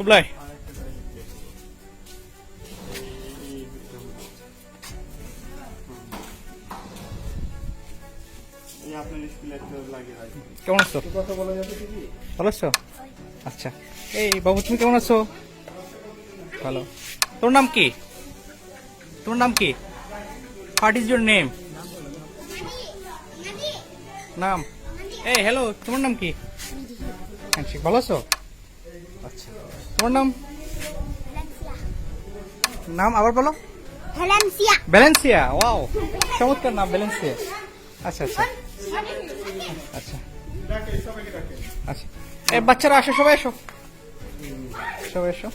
কুবলাই কেমন আছো কথা বলা যাবে কি ভালো আছো আচ্ছা এই বাবু তুমি কেমন আছো ভালো তোর নাম কি তোর নাম কি হোয়াট ইজ ইউর নেম নাম এই হ্যালো তোমার নাম কি ভালো আছো আচ্ছা। তোমার নাম? নাম আবার বলো। Valencia. Valencia wow. চমৎকার নাম ব্যালেন্সিয়া আচ্ছা আচ্ছা। আচ্ছা। আচ্ছা। এ বাচ্চারা আসো সবাই এসো সবাই এসো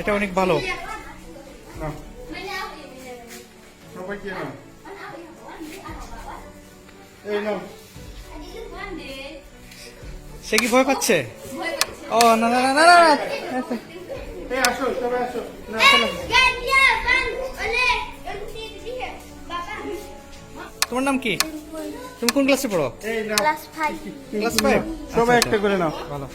এটা অনেক ভালো। সে কি ভয় পাচ্ছে? ও না না না না না না তোমার নাম কি? তুমি কোন ক্লাসে পড়ো. ক্লাস ফাইভ সবাই একটা করে নাও। ভালো।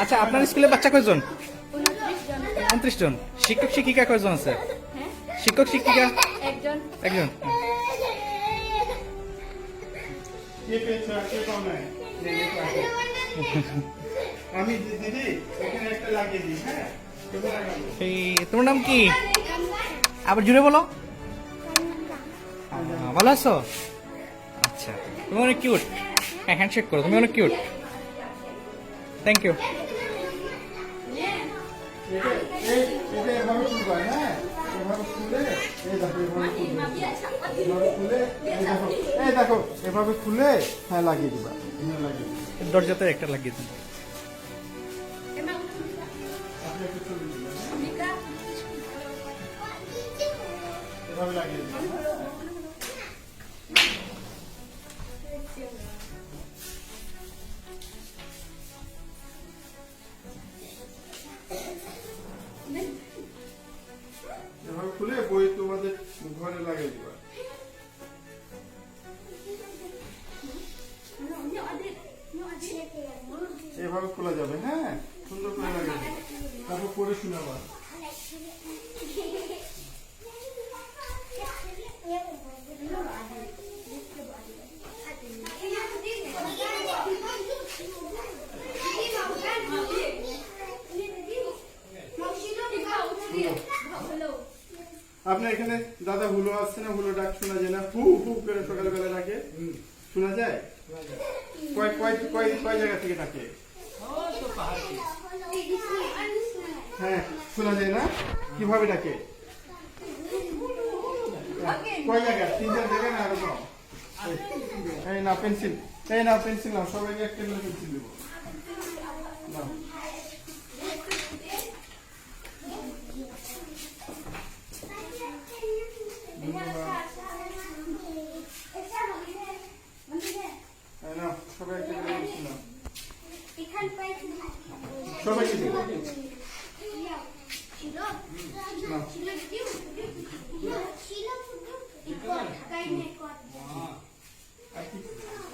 আচ্ছা আপনার স্কুলে বাচ্চা কয়জন? উনত্রিশ জন। শিক্ষক শিক্ষিকা কয়জন আছে? শিক্ষক শিক্ষিকা? একজন। একজন। কে পেয়েছ আর কে পাও নাই? নে, নে, আসো। আমি দিদি এখানে একটা লাগিয়ে দিই হ্যাঁ? এই তোমার নাম কি? আবার জুড়ে বলো। ভালো আছো? আচ্ছা তুমি অনেক কিউট হ্যাঁ হ্যান্ডশেক করো তুমি অনেক কিউট থ্যাংক ইউ এই দেখো এভাবে খুলে। এই দেখো এই দেখো এভাবে খুলে হ্যাঁ লাগিয়ে দিবা লাগিয়ে দিবা। দরজাতে একটা লাগিয়ে দিন আপনি একটু ছবি দিবেন, হ্যাঁ? এভাবে লাগিয়ে দিবেন এভাবে খুলে বই তোমাদের ঘরে লাগিয়ে দিবা। এভাবে খোলা যাবে হ্যাঁ? সুন্দর করে দিবা। তারপর পড়ে শোনাবা আপনার এখানে, দাদা হুলো আসছে না, হুলো ডাক শোনা যায় না। হু হু করে সকালবেলা ডাকে। শোনা যায়? কয় কয় কয় কয় জায়গা থেকে ডাকে? হ্যাঁ শোনা যায় না? কীভাবে ডাকে? কয় জায়গা? তিন চার জায়গা না আরও এই- না পেন্সিল। এই না পেন্সিল নাও। সবাইকে একটা পেন্সিল দেবো। নাও এই নাও সবাই একটা করে পেন্সিল নাও সবাইকে দেবো পেপার পাইছে না